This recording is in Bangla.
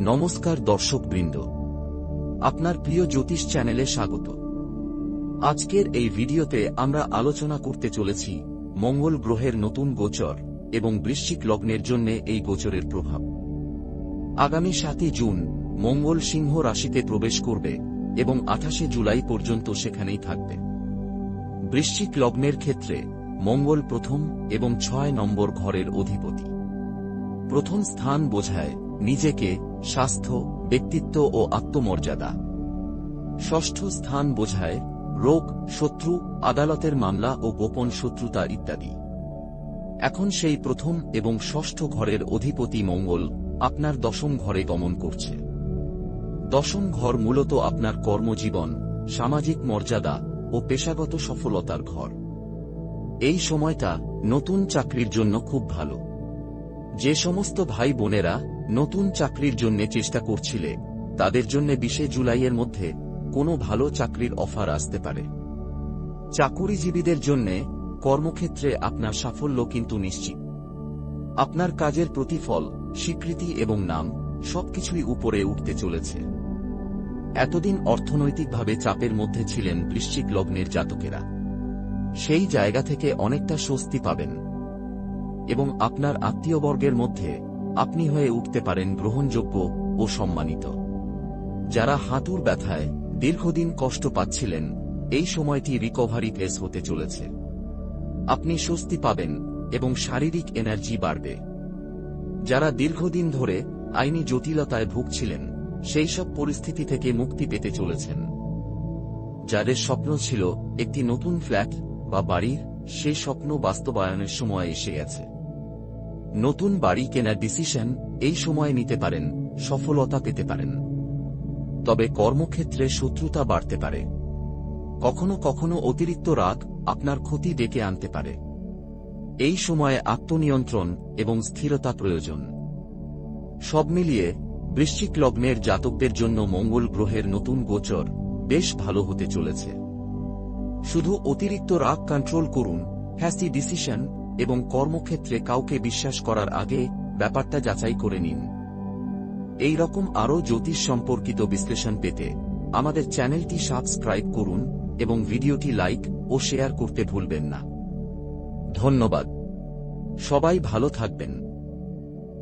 নমস্কার দর্শকবৃন্দ। আপনার প্রিয় জ্যোতিষ চ্যানেলে স্বাগত। আজকের এই ভিডিওতে আমরা আলোচনা করতে চলেছি মঙ্গল গ্রহের নতুন গোচর এবং বৃশ্চিক লগ্নের জন্য এই গোচরের প্রভাব। আগামী সাতই জুন মঙ্গল সিংহ রাশিতে প্রবেশ করবে এবং আঠাশে জুলাই পর্যন্ত সেখানেই থাকবে। বৃশ্চিক লগ্নের ক্ষেত্রে মঙ্গল প্রথম এবং ছয় নম্বর ঘরের অধিপতি। প্রথম স্থান বোঝায় নিজেকে, স্বাস্থ্য, ব্যক্তিত্ব ও আত্মমর্যাদা। ষষ্ঠ স্থান বোঝায় রোগ, শত্রু, আদালতের মামলা ও গোপন শত্রুতা ইত্যাদি। এখন সেই প্রথম এবং ষষ্ঠ ঘরের অধিপতি মঙ্গল আপনার দশম ঘরে গমন করছে। দশম ঘর মূলত আপনার কর্মজীবন, সামাজিক মর্যাদা ও পেশাগত সফলতার ঘর। এই সময়টা নতুন চাকরির জন্য খুব ভালো। যে সমস্ত ভাই বোনেরা নতুন চাকরির জন্য চেষ্টা করছিলে, তাদের জন্য বিশে জুলাইয়ের মধ্যে কোনো ভালো চাকরির অফার আসতে পারে। চাকুরিজীবীদের জন্য কর্মক্ষেত্রে আপনার সাফল্য কিন্তু নিশ্চিত। আপনার কাজের প্রতিফল, স্বীকৃতি এবং নাম সবকিছুই উপরে উঠতে চলেছে। এতদিন অর্থনৈতিকভাবে চাপের মধ্যে ছিলেন বৃশ্চিক লগ্নের জাতকেরা। সেই জায়গা থেকে অনেকটা স্বস্তি পাবেন। এবং আপনার আত্মীয়বর্গের মধ্যে আপনি হয়ে উঠতে পারেন গ্রহণযোগ্য ও সম্মানিত। যারা হাঁটুর ব্যথায় দীর্ঘদিন কষ্ট পাচ্ছিলেন, এই সময়টি রিকভারি ফেস হতে চলেছে। আপনি স্বস্তি পাবেন এবং শারীরিক এনার্জি বাড়বে। যারা দীর্ঘদিন ধরে আইনি জটিলতায় ভুগছিলেন, সেই সব পরিস্থিতি থেকে মুক্তি পেতে চলেছেন। যাদের স্বপ্ন ছিল একটি নতুন ফ্ল্যাট বা বাড়ির সেই স্বপ্ন বাস্তবায়নের সময় এসে গেছে। নতুন বাড়ি কেনার ডিসিশন এই সময়ে নিতে পারেন, সফলতা পেতে পারেন। তবে কর্মক্ষেত্রে শত্রুতা বাড়তে পারে। কখনো কখনো অতিরিক্ত রাগ আপনার ক্ষতি ডেকে আনতে পারে। এই সময়ে আত্মনিয়ন্ত্রণ এবং স্থিরতা প্রয়োজন। সব মিলিয়ে বৃশ্চিক লগ্নের জাতকদের জন্য মঙ্গল গ্রহের নতুন গোচর বেশ ভালো হতে চলেছে। শুধু অতিরিক্ত রাগ কন্ট্রোল করুন হ্যাসি ডিসিশন এবং কর্মক্ষেত্রে কাউকে বিশ্বাস করার আগে ব্যাপারটা যাচাই করে নিন। এই রকম আরও জ্যোতিষ সম্পর্কিত বিশ্লেষণ পেতে আমাদের চ্যানেলটি সাবস্ক্রাইব করুন এবং ভিডিওটি লাইক ও শেয়ার করতে ভুলবেন না। ধন্যবাদ। সবাই ভালো থাকবেন।